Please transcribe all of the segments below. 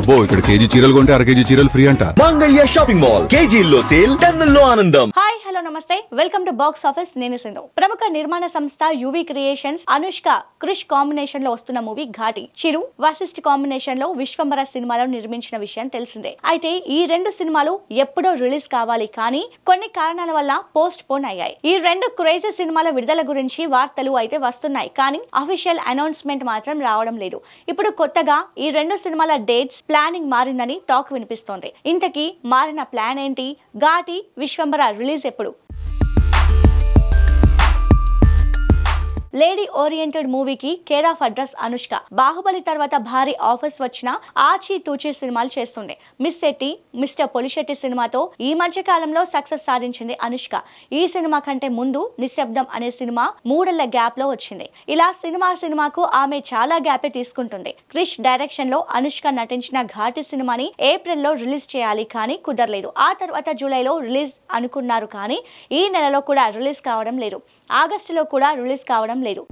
అబ్బో ఇక్కడ కేజీ చీరలు కొంటే అర కేజీ చీరలు ఫ్రీ అంట. Mangalya shopping mall. కేజీల్లో సేల్ టన్నుల్లో ఆనందం. హాయ్ హలో నమస్తే. Welcome to box office. నేను సింధు. ప్రముఖ నిర్మాణ సంస్థ యువి క్రియేషన్స్ అనుష్క క్రిష్ కాంబినేషన్లో వస్తున్న మూవీ ఘాటి. చిరు వశిష్ఠ కాంబినేషన్లో విశ్వంబర సినిమాలో నిర్మించిన విషయం తెలిసిందే. అయితే ఈ రెండు సినిమాలు ఎప్పుడో రిలీజ్ కావాలి కానీ కొన్ని కారణాల వల్ల పోస్ట్ పోన్ అయ్యాయి. ఈ రెండు క్రేజీ సినిమాల విడుదల గురించి వార్తలు అయితే వస్తున్నాయి. కానీ అఫీషియల్ అనౌన్స్మెంట్ మాత్రం రావడం లేదు. ఇప్పుడు కొత్తగా ఈ రెండు సినిమాల డేట్స్ ప్లానింగ్ మారిందని టాక్ వినిపిస్తోంది. ఇంతకీ మారిన ప్లాన్ ఏంటి? ఘాటి విశ్వంబర రిలీజ్ ఎప్పుడు? లేడీ ఓరియంటెడ్ మూవీకి care of address Anushka. Baahubali తర్వాత భారీ ఆఫర్స్ వచ్చిన ఆచి తూచి సినిమాలు చేస్తుంది. మిస్ శెట్టి మిస్టర్ పొలిశెట్టి సినిమాతో ఈ మధ్య కాలంలో సక్సెస్ సాధించింది అనుష్క. ఈ సినిమా కంటే ముందు నిశ్శబ్దం అనే సినిమా మూడేళ్ళ గ్యాప్లో వచ్చింది. ఇలా సినిమా సినిమాకు ఆమె చాలా గ్యాపే తీసుకుంటుంది. క్రిష్ డైరెక్షన్లో అనుష్క నటించిన ఘాటి సినిమాని ఏప్రిల్లో రిలీజ్ చేయాలి కానీ కుదరలేదు. ఆ తర్వాత జూలైలో రిలీజ్ అనుకున్నారు కానీ ఈ నెలలో కూడా రిలీజ్ కావడం లేదు. ఆగస్టులో కూడా రిలీజ్ కావడం లేదు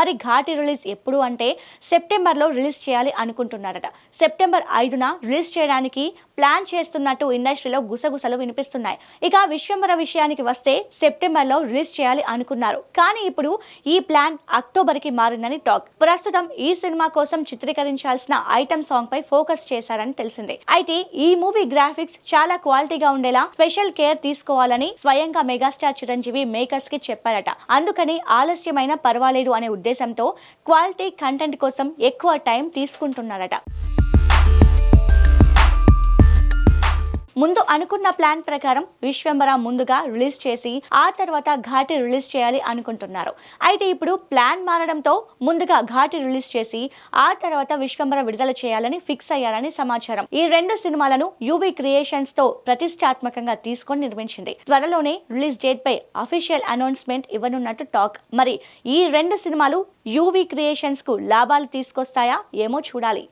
మరి ఘాటి రిలీజ్ ఎప్పుడు అంటే సెప్టెంబర్లో రిలీజ్ చేయాలి అనుకుంటున్నారట. సెప్టెంబర్ ఐదున రిలీజ్ చేయడానికి ప్లాన్ చేస్తున్నట్టు ఇండస్ట్రీలో గుసగుసలు వినిపిస్తున్నాయి. ఇక విశ్వంబర విషయానికి వస్తే సెప్టెంబర్లో రిలీజ్ చేయాలి అనుకున్నారు. కానీ ఇప్పుడు ఈ ప్లాన్ అక్టోబర్కి మారిందని టాక్. ప్రస్తుతం ఈ సినిమా కోసం చిత్రీకరించాల్సిన ఐటమ్ సాంగ్ పై ఫోకస్ చేశారని తెలిసింది. అయితే ఈ మూవీ గ్రాఫిక్స్ చాలా క్వాలిటీగా ఉండేలా స్పెషల్ కేర్ తీసుకోవాలని స్వయంగా మెగాస్టార్ చిరంజీవి మేకర్స్కి చెప్పారట. అందుకని ఆలస్యమైన పర్వాలేదు అనే ఉద్దేశంతో క్వాలిటీ కంటెంట్ కోసం ఎక్కువ టైం తీసుకుంటున్నారట. ముందు అనుకున్న ప్లాన్ ప్రకారం విశ్వంబర ముందుగా రిలీజ్ చేసి ఆ తర్వాత ఘాటి రిలీజ్ చేయాలి అనుకుంటున్నారు. అయితే ఇప్పుడు ప్లాన్ మారడంతో ముందుగా ఘాటి రిలీజ్ చేసి ఆ తర్వాత విశ్వంబర విడుదల చేయాలని ఫిక్స్ అయ్యారని సమాచారం. ఈ రెండు సినిమాలను యూవీ క్రియేషన్స్తో ప్రతిష్టాత్మకంగా తీసుకొని నిర్మించింది. త్వరలోనే రిలీజ్ డేట్ పై అఫీషియల్ అనౌన్స్మెంట్ ఇవ్వనున్నట్టు టాక్. మరి ఈ రెండు సినిమాలు యూవీ క్రియేషన్స్కు లాభాలు తీసుకొస్తాయా? ఏమో చూడాలి.